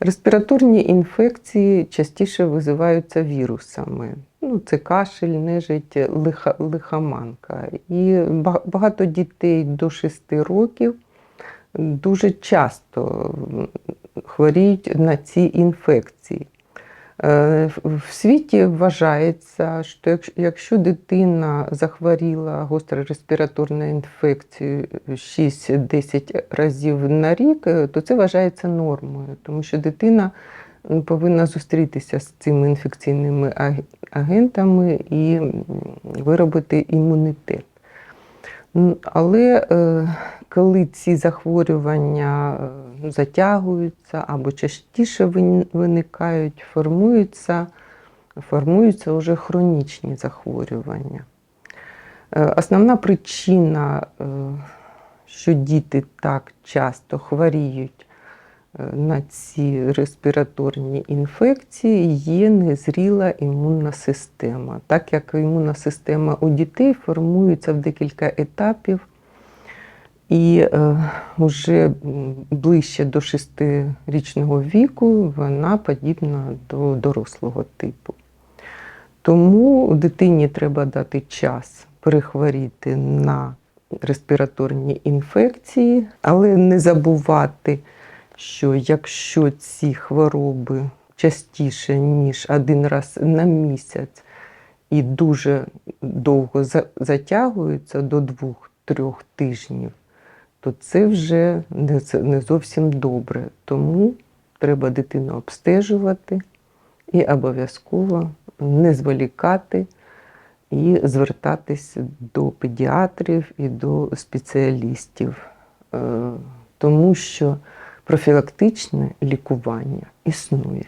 Респіраторні інфекції частіше визиваються вірусами. Ну, це кашель, нежить, лиха, лихоманка. І багато дітей до 6 років дуже часто хворіють на ці інфекції. Е, в- світі вважається, що якщо- дитина захворіла гострою респіраторною інфекцією 6-10 разів на рік, е, то це вважається нормою, тому що дитина повинна зустрітися з цими інфекційними аг- агентами і виробити імунітет. Але е, коли ці захворювання е, ну, затягуються або частіше виникають, формуються, формуються вже хронічні захворювання. Е, Основна причина, що діти так часто хворіють на ці респіраторні інфекції, є незріла імунна система. Так як імунна система у дітей формується в декілька етапів, і е, вже ближче до шестирічного віку вона подібна до дорослого типу. Тому дитині треба дати час перехворіти на респіраторні інфекції, але не забувати, що якщо ці хвороби частіше, ніж один раз на місяць і дуже довго затягуються до двох-трьох тижнів, то це вже не, зовсім добре. Тому треба дитину обстежувати і обов'язково не зволікати і звертатись до педіатрів і до спеціалістів, Е, тому що профілактичне лікування існує.